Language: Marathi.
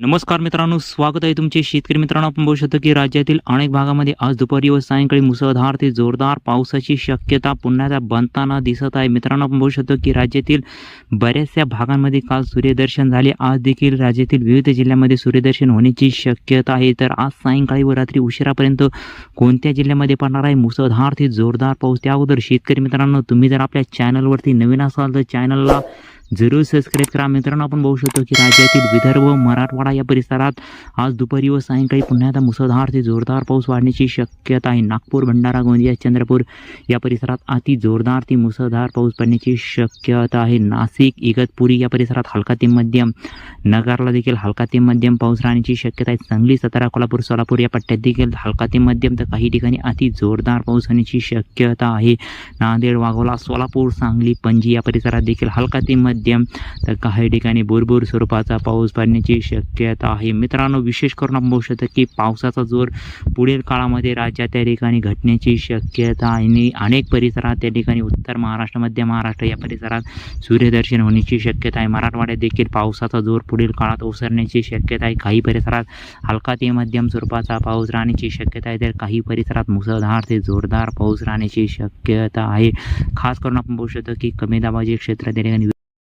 नमस्कार मित्रांनो स्वागत आहे तुमचे शेतकरी मित्रांनो. आपण बघू शकतो की राज्यातील अनेक भागामध्ये आज दुपारी व सायंकाळी मुसळधार ते जोरदार पावसाची शक्यता पुन्हा एकदा बनताना दिसत आहे. मित्रांनो आपण बघू शकतो की राज्यातील बऱ्याचशा भागांमध्ये काल सूर्यदर्शन झाले. आज देखील राज्यातील विविध जिल्ह्यामध्ये सूर्यदर्शन होण्याची शक्यता आहे. तर आज सायंकाळी व रात्री उशिरापर्यंत कोणत्या जिल्ह्यामध्ये पडणार आहे? मुसळधार ते जोरदार पाऊस. त्या अगोदर शेतकरी मित्रांनो तुम्ही जर आपल्या चॅनलवरती नवीन असाल तर चॅनलला जरूर सबस्क्राईब करा. मित्रांनो आपण बघू शकतो की राज्यातील विदर्भ मराठवाडा या परिसरात आज दुपारी व सायंकाळी पुन्हा एकदा मुसळधार ते जोरदार पाऊस वाढण्याची शक्यता आहे. नागपूर भंडारा गोंदिया चंद्रपूर या परिसरात अति जोरदार ते मुसळधार पाऊस पडण्याची शक्यता आहे. नाशिक इगतपुरी या परिसरात हलका ते मध्यम नगरला देखील हलका ते मध्यम पाऊस राहण्याची शक्यता आहे. सांगली सातारा कोल्हापूर सोलापूर या पट्ट्यात देखील हलका ते मध्यम तर काही ठिकाणी अति जोरदार पाऊस होण्याची शक्यता आहे. नांदेड वाघोला सोलापूर सांगली पणजी या परिसरात देखील हलका ते मध्यम तर काही ठिकाणी भरभूर स्वरूपाचा पाऊस पडण्याची शक्यता आहे. मित्रांनो विशेष करून आपण बघू शकतो की पावसाचा जोर पुढील काळामध्ये राज्यात त्या ठिकाणी घटण्याची शक्यता आणि अनेक परिसरात त्या ठिकाणी उत्तर महाराष्ट्र मध्य महाराष्ट्र या परिसरात सूर्यदर्शन होण्याची शक्यता आहे. मराठवाड्यात देखील पावसाचा जोर पुढील काळात ओसरण्याची शक्यता आहे. काही परिसरात हलका ते मध्यम स्वरूपाचा पाऊस राहण्याची शक्यता आहे. तर काही परिसरात मुसळधार ते जोरदार पाऊस राहण्याची शक्यता आहे. खास करून आपण बघू शकतो की कमी दाबाचे क्षेत्र त्या ठिकाणी